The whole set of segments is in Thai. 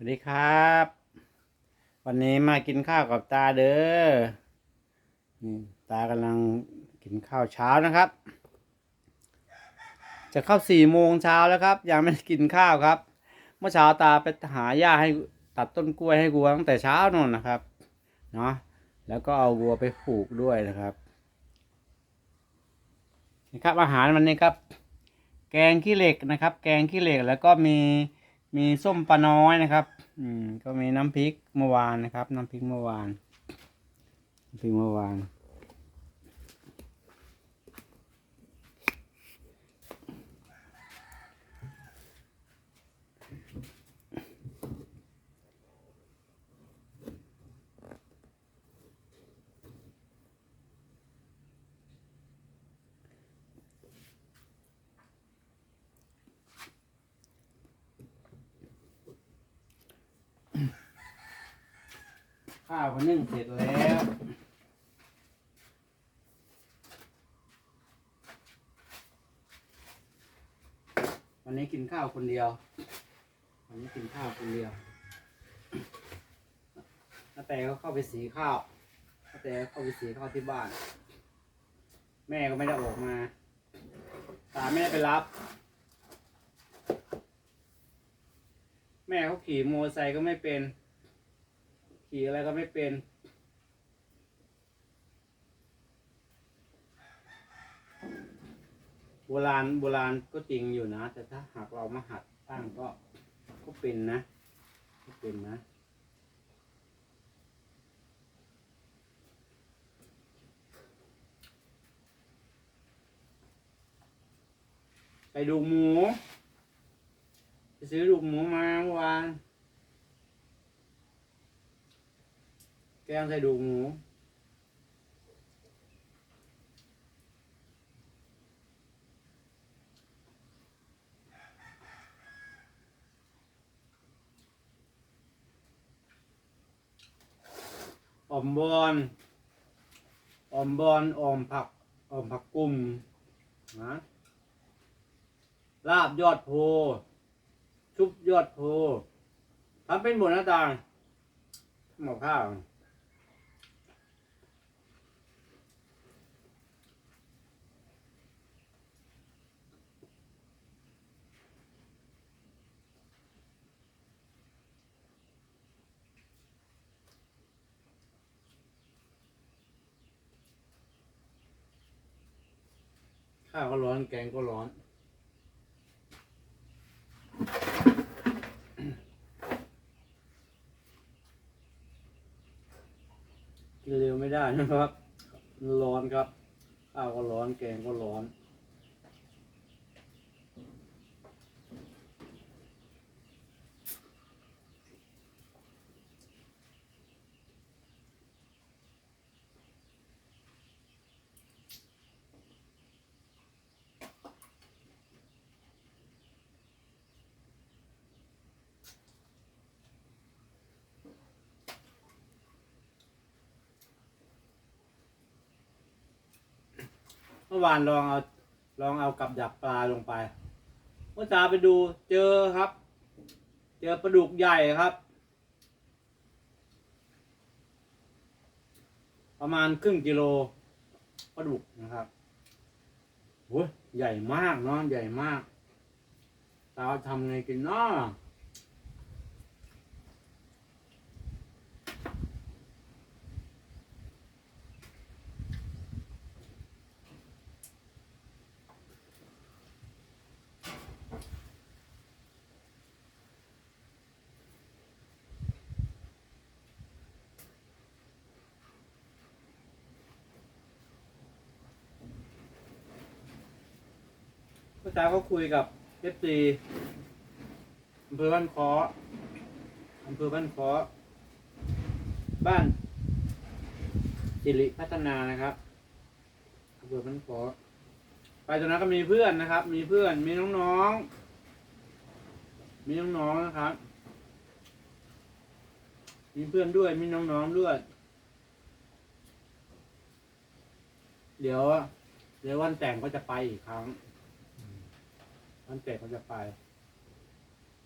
สวัสดีครับ วันนี้มากินข้าวกับตาเด้อนี่ตากำลังกินข้าวเช้านะครับ จะเข้าสี่โมงเช้าแล้วครับ ยังไม่ได้กินข้าวครับ เมื่อเช้าตาไปหาหญ้าให้ตัดต้นกล้วยให้วัวตั้งแต่เช้านนนะครับเนาะแล้วก็เอาวัวไปผูกด้วยนะครับนี่ครับอาหารวันนี้ครับ แกงขี้เหล็กนะครับ แกงขี้เหล็กแล้วก็มี มีส้มปลาน้อยนะครับ อืม ก็มีน้ำพริกเมื่อวานนะครับ น้ำพริกเมื่อวานน้ำพริกเมื่อวาน ข้าวก็นึ่งเสร็จแล้ววันนี้กินข้าวคนเดียว วันนี้กินข้าวคนเดียวน้าแต่ก็เข้าไปสีข้าวน้าแต่เข้าไปสีข้าวที่บ้าน แม่ก็ไม่ได้ออกมา ตาไม่ได้ไปรับ แม่เขาขี่มอเตอร์ไซค์ก็ไม่เป็น ขี่อะไรก็ไม่เป็น โบราณโบราณก็จริงอยู่นะ แต่ถ้าหากเรามาหัดตั้งก็ก็เป็นนะก็เป็นนะไปดูหมู ไปซื้อดูหมูมาเมื่อวาน แกงใส่ดูหมูอมบอนอมบอนอมผักอมผักกุ่มนะลาบยอดโพ ชุบยอดโพทำเป็นหมดหน้าต่างหมอข้าว ข้าวก็ร้อนแกงก็ร้อน กินเร็วไม่ได้นะครับมันร้อนครับ ข้าวก็ร้อนแกงก็ร้อน เมื่อวานลองเอาลองเอากับดักปลาลงไปเมื่อตาไปดูเจอครับ เจอปลาดุกใหญ่ครับ ประมาณครึ่งกิโลปลาดุกนะครับโอ้ยใหญ่มากเนาะใหญ่มากตาทำไงกินเนาะ พ่อตาก็คุยกับเอฟซีอำเภอบ้านคออำเภอบ้านคอบ้านสิริพัฒนานะครับอำเภอบ้านคอไปตรงนั้นก็มีเพื่อนนะครับ มีเพื่อน มีน้องๆ มีน้องๆนะครับ มีเพื่อนด้วย มีน้องๆด้วย เดี๋ยว เดี๋ยววันแต่งก็จะไปอีกครั้ง วันแต่งก็จะไป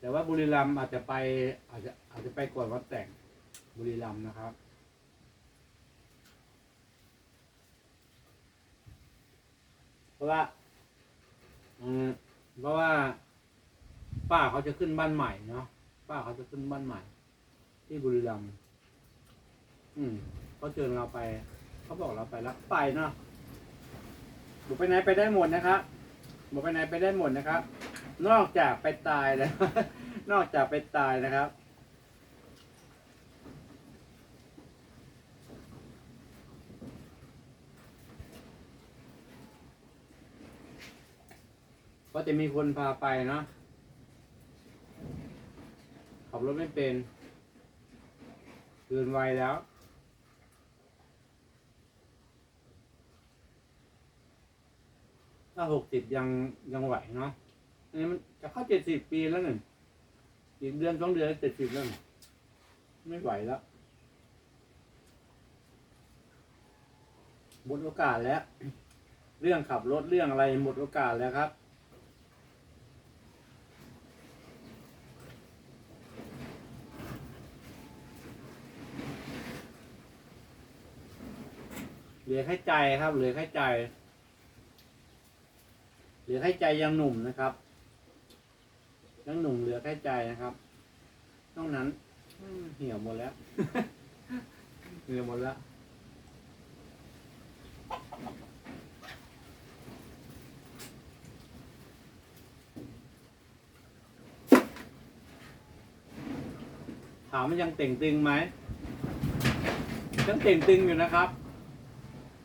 แต่ว่าบุรีรัมย์อาจจะไป อาจจะอาจจะไปก่อนวัดแต่งบุรีรัมย์นะครับ เพราะว่าเพราะว่า ป้าเขาจะขึ้นบ้านใหม่เนาะป้าเขาจะขึ้นบ้านใหม่ ที่บุรีรัมย์อืมเขาเชิญเราไป เขาบอกเราไปแล้วไปเนาะบุไปไหนไปได้หมดนะครับ บุกไปไหนไปได้หมดนะครับ นอกจากไปตายแล้ว นอกจากไปตายนะครับก็จะมีคนพาไปเนาะขับรถไม่เป็นเกินวัยแล้ว ถ้าหกสิบยังยังไหวเนาะอันนี้มันจะเข้าเจ็ดสิบปีแล้วหนึ่งอีกเดือนสองเดือนเจ็ดสิบแล้วไม่ไหวแล้วหมดโอกาสแล้ว เรื่องขับรถเรื่องอะไรหมดโอกาสแล้วครับเหลือแค่ใจครับเหลือแค่ใจ เหลือแค่ใจยังหนุ่มนะครับ ยังหนุ่มเหลือแค่ใจนะครับนอกนั้นเหี่ยวหมดแล้ว เหี่ยวหมดแล้วถามมันยังเต่งตึงไหมยังเต่งตึงอยู่นะครับ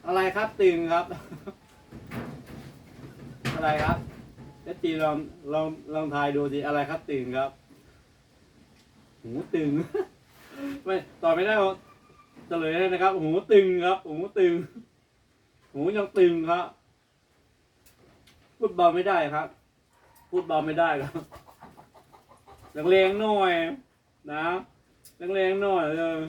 อะไรครับตึงครับ อะไรครับเจ๊จีลองลองลองทายดูสิอะไรครับตึงครับหูตึง ไม่ตอบไม่ได้หรอกเฉลยเลยนะครับ หูตึงครับ หูตึง หูยังตึงครับ พูดเบาไม่ได้ครับ พูดเบาไม่ได้ครับแรงๆหน่อย นะแรงๆหน่อยเลย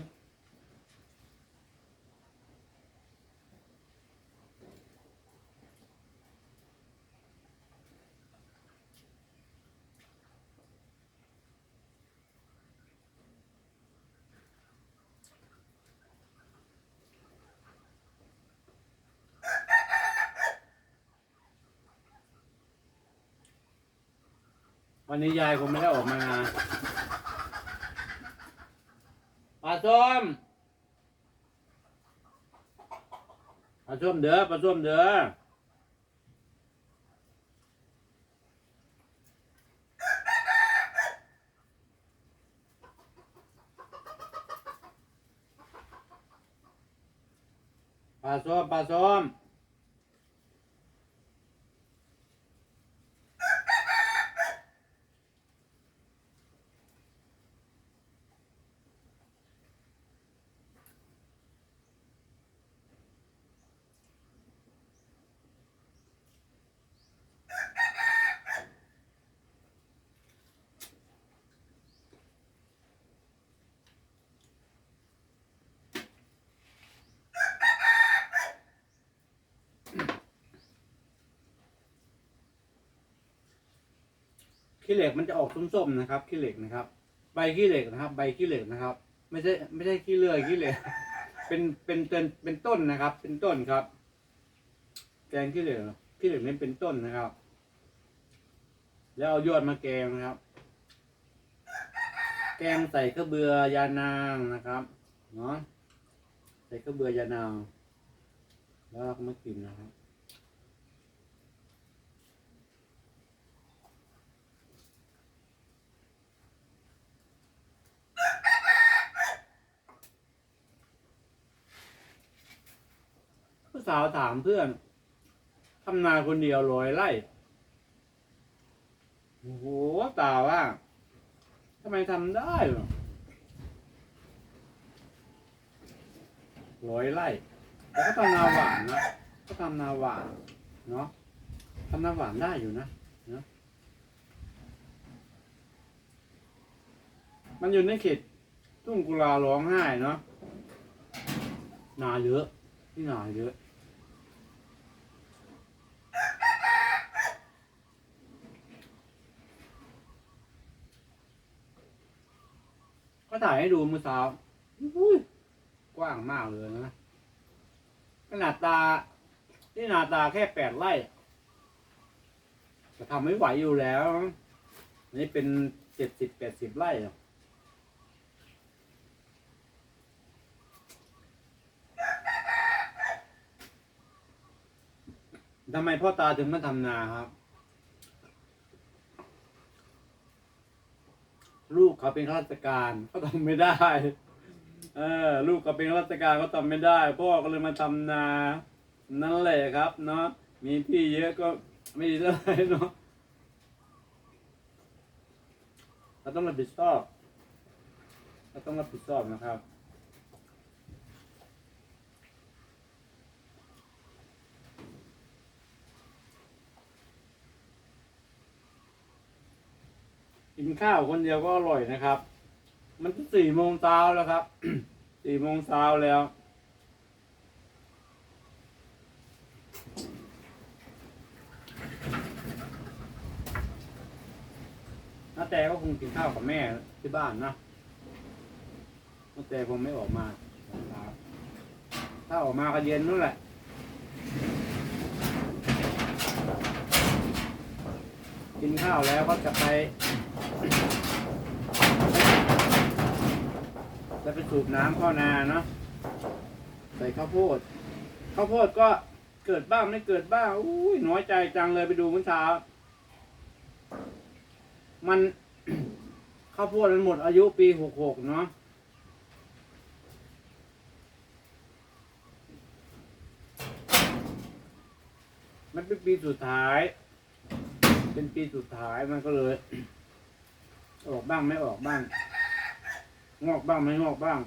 วันนี้ยายคงไม่ได้ออกมางานปลาส้มปลาส้มเด้อปลาส้มเด้อปลาส้มปลาส้ม ขี้เหล็กมันจะออกส้มๆนะครับขี้เหล็กนะครับ ใบขี้เหล็กนะครับ ใบขี้เหล็กนะครับ ไม่ใช่ไม่ใช่ขี้เลื่อยขี้เหล็ก เป็นเป็นเป็นเป็นต้นนะครับ เป็นต้นครับ แกงขี้เหล็กขี้เหล็กนี่เป็นต้นนะครับ แล้วเอายอดมาแกงนะครับ แกงใส่กระเบือยานางนะครับเนาะใส่กระเบือยานางแล้วเราก็มากินนะครับ ผู้ สาวถามเพื่อนทำนาคนเดียวร้อยไร่โอ้โหตาว่าทำไมทำได้หรอร้อยไร่แต่ก็ทำนาหวานนะก็ทำนาหวานเนาะทำนาหวานได้อยู่นะเนาะมันอยู่ในเขตทุ่งกุลาร้องไห้เนาะนาเยอะที่นาเยอะ ผ ก็ ถ่ายให้ดูมือเช้าอุ้ยกว้างมากเลยนะขนาดตานี่นาตาแค่แปดไร่จะทำไม่ไหวอยู่แล้ว นี่เป็นเจ็ดสิบแปดสิบไร่ทำไมพ่อตาถึงมาทำนาครับ ลูกเขาเป็นข้าราชการเขาทำไม่ได้เออลูกเขาเป็นข้าราชการเขาทำไม่ได้ พ่อก็เลยมาทำนา นั่นแหละครับเนาะมีที่เยอะก็ไม่ดีเท่าไหร่เนาะเราต้องรับผิดชอบเราต้องรับผิดชอบนะครับ กินข้าวคนเดียวก็อร่อยนะครับ มันสี่โมงเช้าแล้วครับ สี่โมงเช้าแล้ว น้าแต่ก็คงกินข้าวกับแม่ที่บ้านนะน้าแต่คงไม่ออกมาถ้าออกมาก็เย็นนู่นแหละกินข้าวแล้วก็จะไป จะไปสูบน้ำเข้านาเนาะใส่ข้าวโพดข้าวโพดก็เกิดบ้างไม่เกิดบ้างอุ้ยน้อยใจจังเลยไปดูเมื่อเช้า มันข้าวโพดมันหมดอายุปีหกหกเนาะมันเป็นปีสุดท้าย เป็นปีสุดท้ายมันก็เลย ออกบ้างไม่ออกบ้าง งอกบ้างไม่งอกบ้าง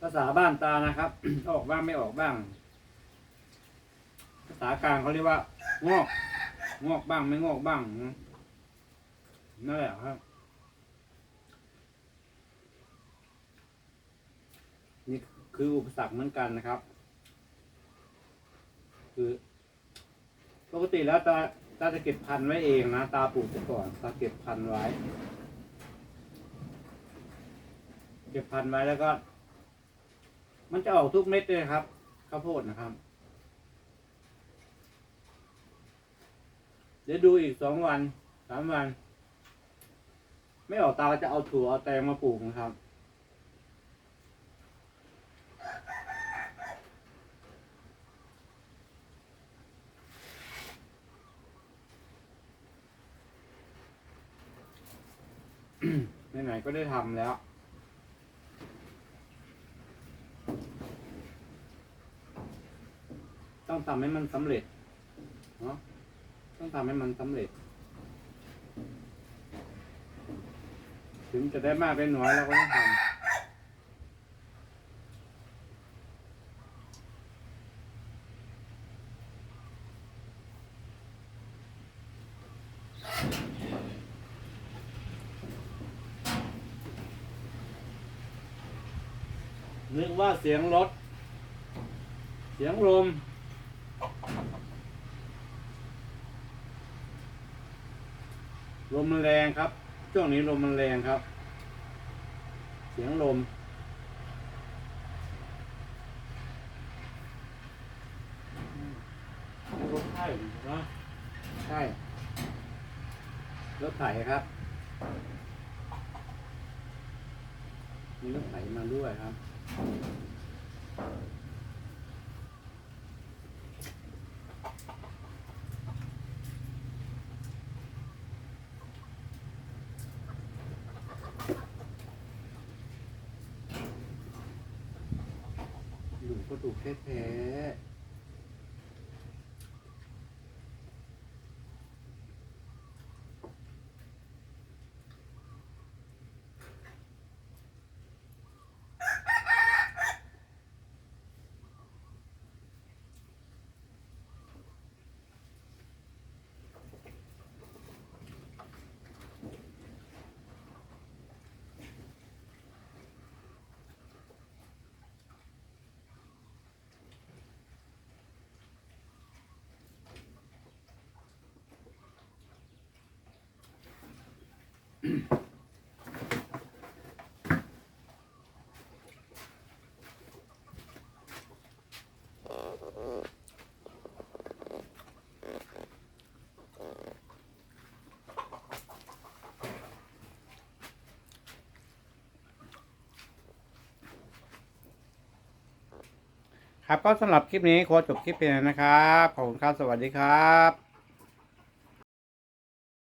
ภาษาบ้านตานะครับ ออกบ้างไม่ออกบ้าง ภาษากลางเขาเรียกว่า งอก งอกบ้างไม่งอกบ้างนั่นแหละครับ นี่คืออุปสรรคเหมือนกันนะครับ คือ ปกติแล้วตา ตาจะเก็บพันธุ์ไว้เองนะ ตาปลูกไปก่อนตาเก็บพันธุ์ไว้ เก็บพันธุ์ไว้แล้วก็ มันจะออกทุกเม็ดเลยครับข้าวโพดนะครับ เดี๋ยวดูอีกสองวันสามวัน ไม่ออกตาก็จะเอาถั่วเอาแตงมาปลูกนะครับ ไหนๆก็ได้ทำแล้ว ต้องทำให้มันสำเร็จเนาะต้องทำให้มันสำเร็จ ถึงจะได้มากได้น้อยเราก็ต้องทำ นึกว่าเสียงรถ เสียงลม ลมมันแรงครับ ช่วงนี้ลมมันแรงครับ เสียงลม รถไถนะใช่ รถไถครับ มีรถไถมาด้วยครับ หลุมก็ถูกแท้ ครับก็สำหรับคลิปนี้ขอจบคลิปเพียงนะครับ ขอบคุณครับ สวัสดีครับ